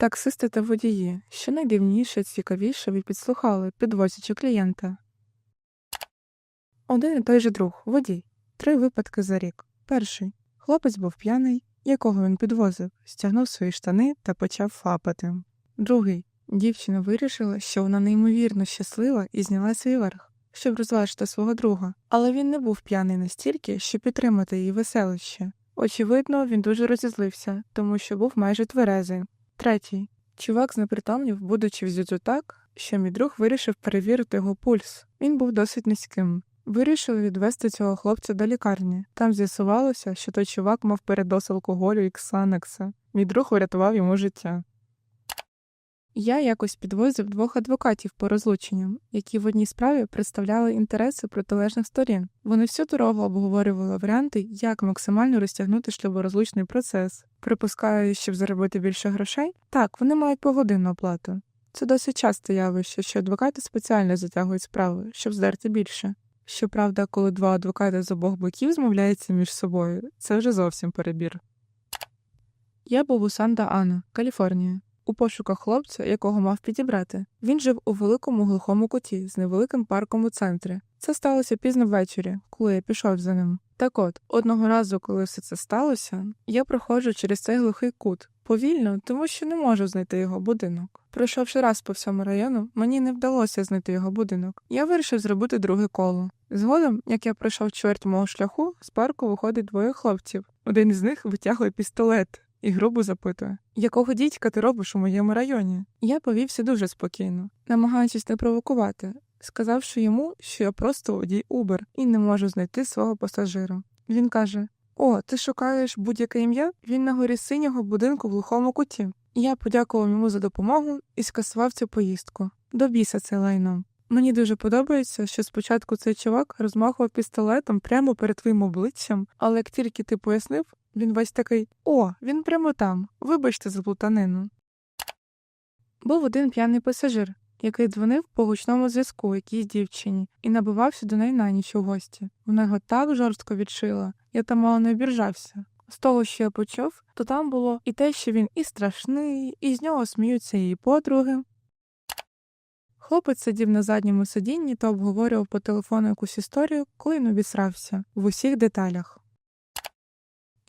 Таксисти та водії, що найдивніше, цікавіше ви підслухали, підвозячи клієнта. Один і той же друг, водій. Три випадки за рік. Перший. Хлопець був п'яний, якого він підвозив, стягнув свої штани та почав фапати. Другий. Дівчина вирішила, що вона неймовірно щаслива і зняла свій верх, щоб розважити свого друга. Але він не був п'яний настільки, щоб підтримати її веселище. Очевидно, він дуже розізлився, тому що був майже тверезий. Третій. Чувак знепритомнів, будучи в зюдзю так, що мій друг вирішив перевірити його пульс. Він був досить низьким. Вирішили відвести цього хлопця до лікарні. Там з'ясувалося, що той чувак мав передос алкоголю і ксанекса. Мій друг врятував йому життя. Я якось підвозив двох адвокатів по розлученням, які в одній справі представляли інтереси протилежних сторін. Вони всю дорогу обговорювали варіанти, як максимально розтягнути шлюборозлучний процес. Припускаю, щоб заробити більше грошей? Так, вони мають погодинну оплату. Це досить часте явище, що адвокати спеціально затягують справи, щоб здерти більше. Щоправда, коли два адвокати з обох боків змовляються між собою, це вже зовсім перебір. Я був у Санта-Ана, Каліфорнія, у пошуках хлопця, якого мав підібрати. Він жив у великому глухому куті з невеликим парком у центрі. Це сталося пізно ввечері, коли я пішов за ним. Так от, одного разу, коли все це сталося, я проходжу через цей глухий кут. Повільно, тому що не можу знайти його будинок. Пройшовши раз по всьому району, мені не вдалося знайти його будинок. Я вирішив зробити друге коло. Згодом, як я пройшов чверть мого шляху, з парку виходить двоє хлопців. Один із них витягує пістолет і грубо запитує: якого дідька ти робиш у моєму районі? Я повівся дуже спокійно, намагаючись не провокувати, сказавши йому, що я просто водій Uber і не можу знайти свого пасажира. Він каже: О, ти шукаєш будь-яке ім'я? Він на горі синього будинку в глухому куті. Я подякував йому за допомогу і скасував цю поїздку. До біса це лайно. Мені дуже подобається, що спочатку цей чувак розмахував пістолетом прямо перед твоїм обличчям, але як тільки ти пояснив, він весь такий О, він прямо там. Вибачте за плутанину. Був один п'яний пасажир, який дзвонив по гучному зв'язку якійсь дівчині і набивався до неї на ніч у гості. Вона його так жорстко відшила, я там мало не обіржався. З того, що я почув, то там було і те, що він і страшний, і з нього сміються її подруги. Хлопець сидів на задньому сидінні та обговорював по телефону якусь історію, коли він обісрався в усіх деталях.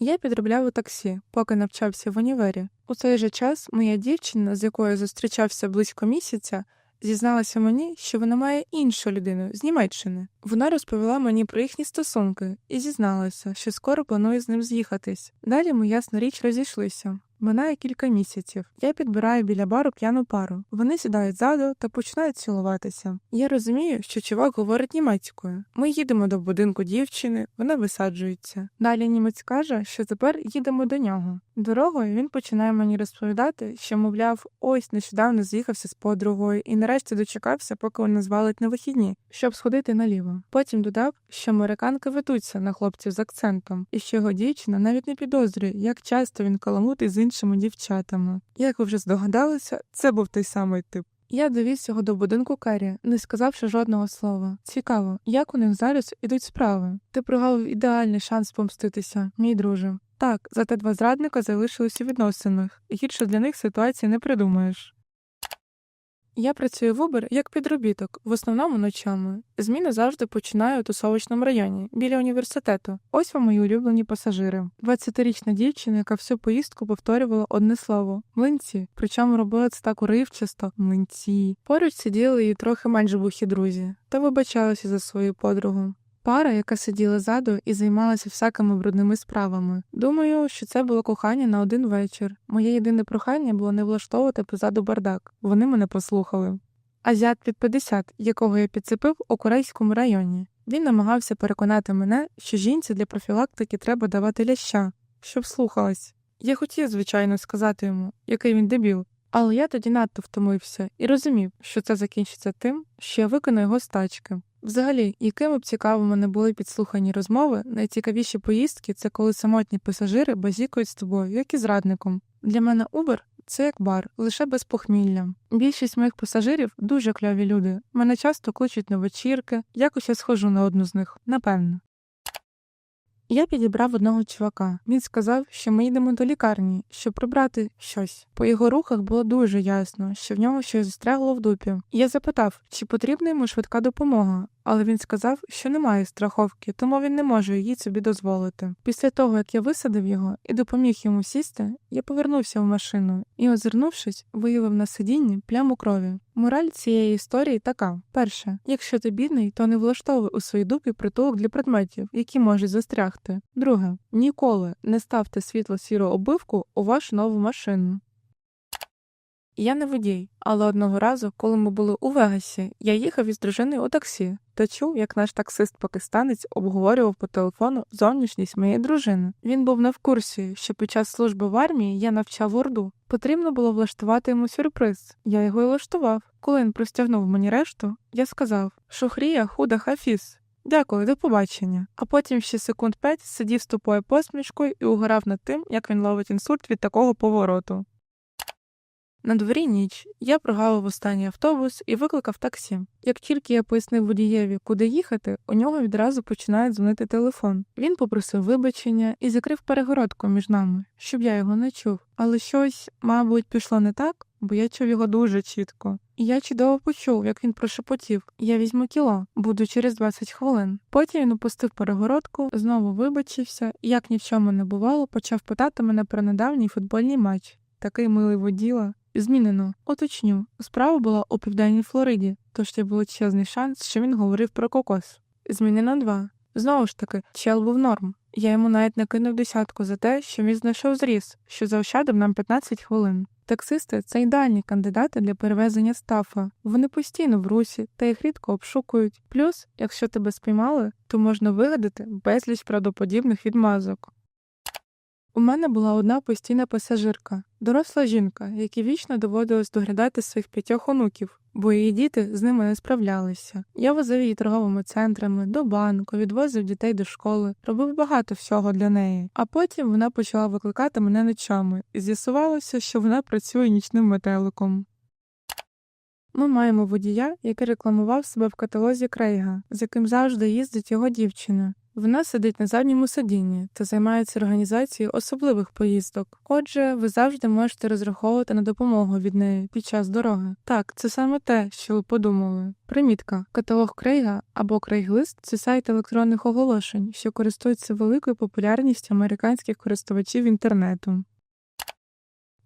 Я підробляв у таксі, поки навчався в універі. У цей же час моя дівчина, з якою зустрічався близько місяця, зізналася мені, що вона має іншу людину з Німеччини. Вона розповіла мені про їхні стосунки і зізналася, що скоро планує з ним з'їхатись. Далі ми, ясна річ, розійшлися. Минає кілька місяців. Я підбираю біля бару п'яну пару. Вони сідають ззаду та починають цілуватися. Я розумію, що чувак говорить німецькою. Ми їдемо до будинку дівчини, вона висаджується. Далі німець каже, що тепер їдемо до нього. Дорогою він починає мені розповідати, що, мовляв, ось нещодавно з'їхався з подругою і нарешті дочекався, поки вона звалить на вихідні, щоб сходити наліво. Потім додав, що американки ведуться на хлопців з акцентом, і що його дівчина навіть не підозрює, як часто він каламутить з іншими дівчатами. Як ви вже здогадалися, це був той самий тип. Я довіз його до будинку Керрі, не сказавши жодного слова. Цікаво, як у них зараз ідуть справи. Ти прогавив ідеальний шанс помститися, мій друже. Так, зате два зрадника залишились у відносинах, гірше для них ситуації не придумаєш. Я працюю в Uber як підробіток, в основному ночами. Зміни завжди починаю у тусовочному районі, біля університету. Ось вам мої улюблені пасажири. 20-річна дівчина, яка всю поїздку повторювала одне слово млинці. Причому робила це так уривчасто млинці. Поруч сиділи її трохи менш бухі друзі, та вибачалися за свою подругу. Пара, яка сиділа ззаду і займалася всякими брудними справами. Думаю, що це було кохання на один вечір. Моє єдине прохання було не влаштовувати позаду бардак. Вони мене послухали. Азіат під 50, якого я підцепив у корейському районі. Він намагався переконати мене, що жінці для профілактики треба давати ляща, щоб слухалась. Я хотів, звичайно, сказати йому, який він дебіл, але я тоді надто втомився і розумів, що це закінчиться тим, що я виконую його з тачки. Взагалі, якими б цікавими не були підслухані розмови, найцікавіші поїздки це коли самотні пасажири базікують з тобою, як і зрадником. Для мене Uber – це як бар, лише без похмілля. Більшість моїх пасажирів дуже кльові люди. Мене часто кличуть на вечірки, якось я схожу на одну з них, напевно. Я підібрав одного чувака. Він сказав, що ми йдемо до лікарні, щоб прибрати щось. По його рухах було дуже ясно, що в нього щось застрягло в дупі. Я запитав, чи потрібна йому швидка допомога, але він сказав, що немає страховки, тому він не може її собі дозволити. Після того, як я висадив його і допоміг йому сісти, я повернувся в машину і, озирнувшись, виявив на сидінні пляму крові. Мораль цієї історії така: перше, якщо ти бідний, то не влаштовуй у своїй дупі притулок для предметів, які можуть застрягти. Друге, ніколи не ставте світло сіру обивку у вашу нову машину. Я не водій, але одного разу, коли ми були у Вегасі, я їхав із дружиною у таксі та чув, як наш таксист-пакистанець обговорював по телефону зовнішність моєї дружини. Він був не в курсі, що під час служби в армії я навчав урду. Потрібно було влаштувати йому сюрприз. Я його і влаштував. Коли він простягнув мені решту, я сказав Шухрія худа хафіс. Дякую, до побачення. А потім ще секунд п'ять сидів з тупою посмішкою і угорав над тим, як він ловить інсульт від такого повороту. На дворі ніч я прогавив останній автобус і викликав таксі. Як тільки я пояснив водієві, куди їхати, у нього відразу починає дзвонити телефон. Він попросив вибачення і закрив перегородку між нами, щоб я його не чув. Але щось, мабуть, пішло не так, бо я чув його дуже чітко. І я чудово почув, як він прошепотів: Я візьму кіло, буду через 20 хвилин. Потім він опустив перегородку, знову вибачився і, як ні в чому не бувало, почав питати мене про недавній футбольний матч. Такий милий воділа. Змінено, уточню. Справа була у південній Флориді, тож є величезний шанс, що він говорив про кокос. Змінено два. Знову ж таки, чел був норм. Я йому навіть накинув десятку за те, що він знайшов зріз, що заощадив нам 15 хвилин. Таксисти це ідеальні кандидати для перевезення стафа. Вони постійно в русі та їх рідко обшукують. Плюс, якщо тебе спіймали, то можна вигадати безліч правдоподібних відмазок. У мене була одна постійна пасажирка, доросла жінка, якій вічно доводилось доглядати своїх п'ятьох онуків, бо її діти з ними не справлялися. Я возив її торговими центрами, до банку, відвозив дітей до школи, робив багато всього для неї. А потім вона почала викликати мене ночами, і з'ясувалося, що вона працює нічним метеликом. Ми маємо водія, який рекламував себе в каталозі Крейга, з яким завжди їздить його дівчина. Вона сидить на задньому сидінні та займається організацією особливих поїздок. Отже, ви завжди можете розраховувати на допомогу від неї під час дороги. Так, це саме те, що ви подумали. Примітка, каталог Крейга або Крейглист це сайт електронних оголошень, що користується великою популярністю американських користувачів інтернету.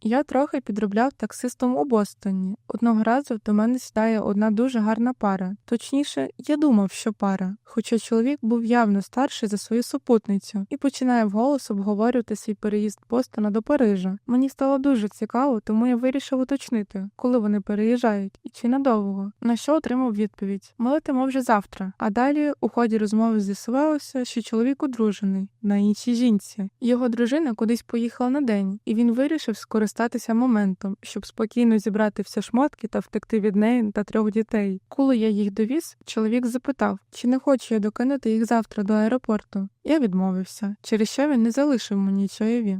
Я трохи підробляв таксистом у Бостоні. Одного разу до мене сідає одна дуже гарна пара. Точніше, я думав, що пара, хоча чоловік був явно старший за свою супутницю і починає вголос обговорювати свій переїзд Бостона до Парижа. Мені стало дуже цікаво, тому я вирішив уточнити, коли вони переїжджають і чи надовго. На що отримав відповідь: Ми летимо вже завтра. А далі у ході розмови з'ясувалося, що чоловік одружений на іншій жінці. Його дружина кудись поїхала на день, і він вирішив скористатися скористатися моментом, щоб спокійно зібрати всі шмотки та втекти від неї та трьох дітей. Коли я їх довіз, чоловік запитав, чи не хочу я докинути їх завтра до аеропорту. Я відмовився, через що він не залишив мені чайові.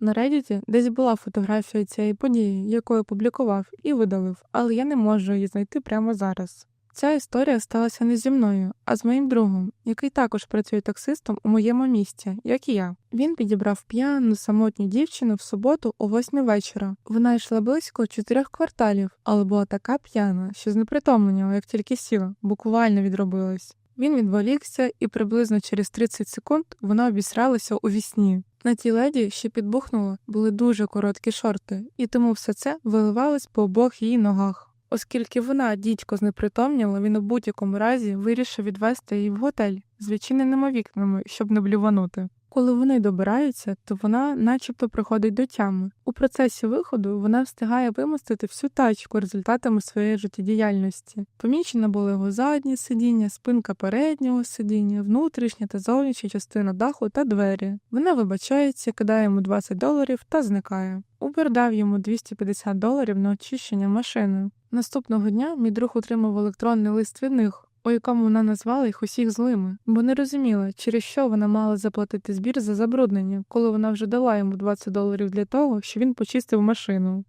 На Reddit десь була фотографія цієї події, яку я публікував, і видалив, але я не можу її знайти прямо зараз. Ця історія сталася не зі мною, а з моїм другом, який також працює таксистом у моєму місті, як і я. Він підібрав п'яну самотню дівчину в суботу о восьмій вечора. Вона йшла близько чотирьох кварталів, але була така п'яна, що знепритомлення, як тільки сіла, буквально відробилась. Він відволікся, і приблизно через 30 секунд вона обісралася у вісні. На тій леді, що підбухнула, були дуже короткі шорти, і тому все це виливалось по обох її ногах. Оскільки вона дідько знепритомніла, він у будь-якому разі вирішив відвести її в готель з відчиненими вікнами, щоб не блюванути. Коли вони добираються, то вона начебто приходить до тями. У процесі виходу вона встигає вимостити всю тачку результатами своєї життєдіяльності. Помічено було його заднє сидіння, спинка переднього сидіння, внутрішня та зовнішня частина даху та двері. Вона вибачається, кидає йому 20 доларів та зникає. Убер дав йому 250 доларів на очищення машини. Наступного дня мій друг отримав електронний лист від них, у якому вона назвала їх усіх злими, бо не розуміла, через що вона мала заплатити збір за забруднення, коли вона вже дала йому 20 доларів для того, що він почистив машину.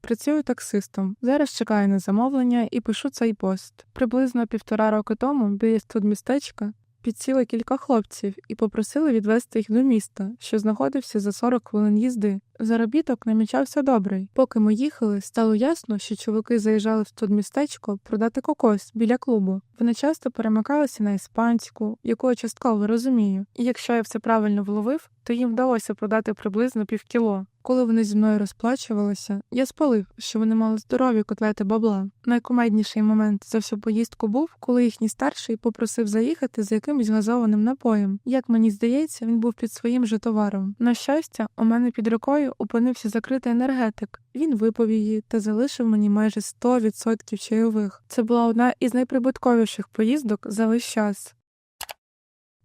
Працюю таксистом. Зараз чекаю на замовлення і пишу цей пост. Приблизно півтора роки тому біля студмістечка підсіли кілька хлопців і попросили відвести їх до міста, що знаходився за 40 хвилин їзди. Заробіток намічався добрий. Поки ми їхали, стало ясно, що чоловіки заїжджали в студмістечко продати кокос біля клубу. Вони часто перемикалися на іспанську, яку я частково розумію. І якщо я все правильно вловив, то їм вдалося продати приблизно півкіло. Коли вони зі мною розплачувалися, я спалив, що вони мали здорові котлети бабла. Найкумедніший момент за всю поїздку був, коли їхній старший попросив заїхати за якимось газованим напоєм. Як мені здається, він був під своїм же товаром. На щастя, у мене під рукою опинився закритий енергетик. Він випив її та залишив мені майже 100% чайових. Це була одна із найприбутковіших поїздок за весь час.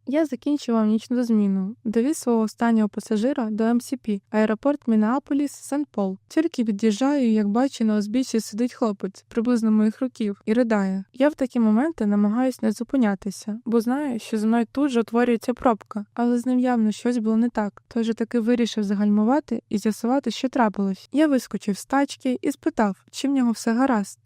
Я закінчував нічну зміну, довіз свого останнього пасажира до МСП, аеропорт Мінеаполіс, Сент Пол. Тільки від'їжджаю, як бачу, на узбіччі сидить хлопець, приблизно моїх років, і ридає. Я в такі моменти намагаюсь не зупинятися, бо знаю, що зі мною тут же утворюється пробка, але з ним явно щось було не так. Той же таки вирішив загальмувати і з'ясувати, що трапилось. Я вискочив з тачки і спитав, чи в нього все гаразд.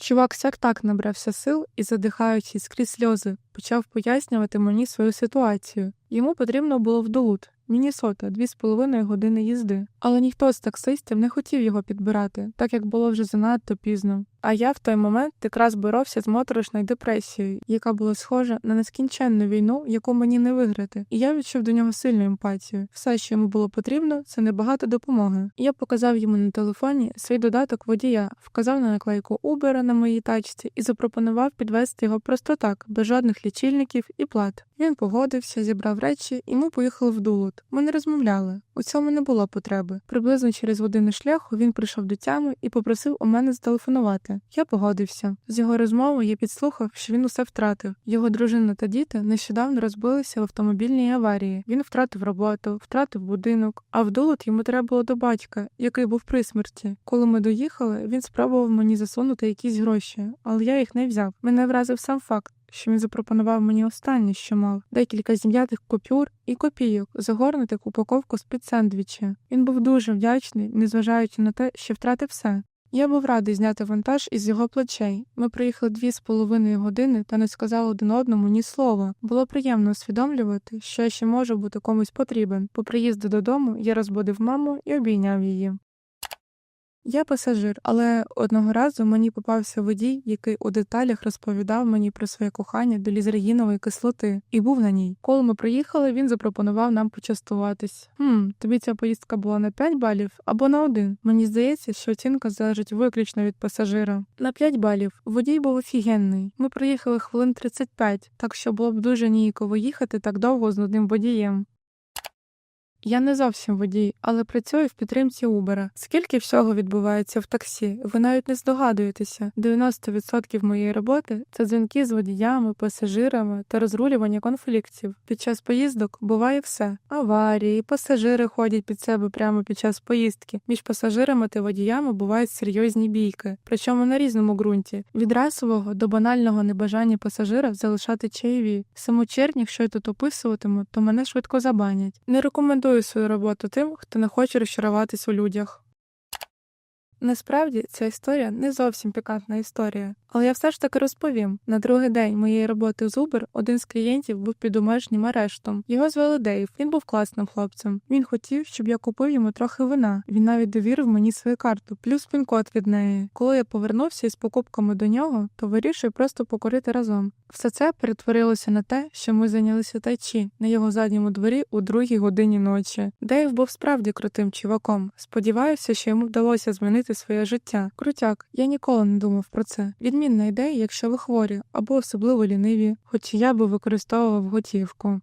Чувак сяк так набрався сил і, задихаючись скрізь сльози, почав пояснювати мені свою ситуацію. Йому потрібно було в Дулут, Мінісота, дві з половиною години їзди. Але ніхто з таксистів не хотів його підбирати, так як було вже занадто пізно. А я в той момент якраз боровся з моторошною депресією, яка була схожа на нескінченну війну, яку мені не виграти, і я відчув до нього сильну емпатію. Все, що йому було потрібно, це небагато допомоги. Я показав йому на телефоні свій додаток водія, вказав на наклейку Uber на моїй тачці і запропонував підвести його просто так, без жодних лічильників і плат. Він погодився, зібрав речі, і ми поїхали в Дулут. Ми не розмовляли. У цьому не було потреби. Приблизно через годину шляху він прийшов до тями і попросив у мене зателефонувати. Я погодився. З його розмови я підслухав, що він усе втратив. Його дружина та діти нещодавно розбилися в автомобільній аварії. Він втратив роботу, втратив будинок. А в Дулут йому треба було до батька, який був при смерті. Коли ми доїхали, він спробував мені засунути якісь гроші, але я їх не взяв. Мене вразив сам факт що він запропонував мені останнє, що мав декілька зім'ятих купюр і копійок, загорнутих у упаковку з-під сендвічі. Він був дуже вдячний, незважаючи на те, що втратив все. Я був радий зняти вантаж із його плечей. Ми приїхали дві з половиною години та не сказали один одному ні слова. Було приємно усвідомлювати, що я ще можу бути комусь потрібен. По приїзду додому я розбудив маму і обійняв її. Я пасажир, але одного разу мені попався водій, який у деталях розповідав мені про своє кохання до лізергінової кислоти, і був на ній. Коли ми приїхали, він запропонував нам почастуватись. Хм, тобі ця поїздка була на 5 балів або на один. Мені здається, що оцінка залежить виключно від пасажира. На 5 балів водій був офігенний. Ми приїхали хвилин 35, так що було б дуже ніяково їхати так довго з нудним водієм. Я не зовсім водій, але працюю в підтримці Uber. Скільки всього відбувається в таксі, ви навіть не здогадуєтеся. 90% моєї роботи це дзвінки з водіями, пасажирами та розрулювання конфліктів. Під час поїздок буває все: аварії, пасажири ходять під себе прямо під час поїздки. Між пасажирами та водіями бувають серйозні бійки, причому на різному ґрунті від расового до банального небажання пасажира залишати чаєві. Саму чернь, якщо я тут описуватиму, то мене швидко забанять. Не рекомендую рекомендую свою роботу тим, хто не хоче розчаруватись у людях. Насправді ця історія не зовсім пікантна історія, але я все ж таки розповім. На другий день моєї роботи з Uber один з клієнтів був під домашнім арештом. Його звали Дейв. Він був класним хлопцем. Він хотів, щоб я купив йому трохи вина. Він навіть довірив мені свою карту, плюс пін-код від неї. Коли я повернувся із покупками до нього, то вирішив просто покорити разом. Все це перетворилося на те, що ми зайнялися тайчі на його задньому дворі у другій годині ночі. Дейв був справді крутим чуваком. Сподіваюся, що йому вдалося змінити своє життя. Крутяк, я ніколи не думав про це. Відмінна ідея, якщо ви хворі або особливо ліниві, хоч я би використовував готівку.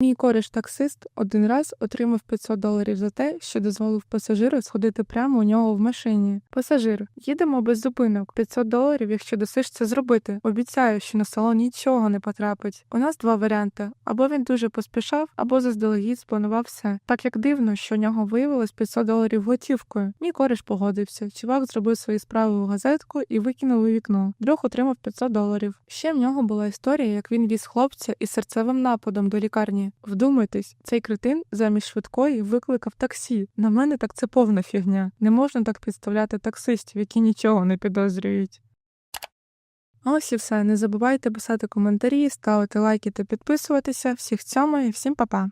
Мій кореш-таксист один раз отримав 500 доларів за те, що дозволив пасажиру сходити прямо у нього в машині. Пасажир, їдемо без зупинок. 500 доларів, якщо досиш це зробити. Обіцяю, що на салон нічого не потрапить. У нас два варіанти: або він дуже поспішав, або заздалегідь спланував все. Так як дивно, що у нього виявилось 500 доларів готівкою. Мій кореш погодився. Чувак зробив свої справи у газетку і викинув у вікно. Друг отримав 500 доларів. Ще в нього була історія, як він віз хлопця із серцевим нападом до лікарні. Вдумайтесь, цей кретин замість швидкої викликав таксі. На мене так це повна фігня. Не можна так підставляти таксистів, які нічого не підозрюють. Ось і все. Не забувайте писати коментарі, ставити лайки та підписуватися. Всіх цьому і всім па-па!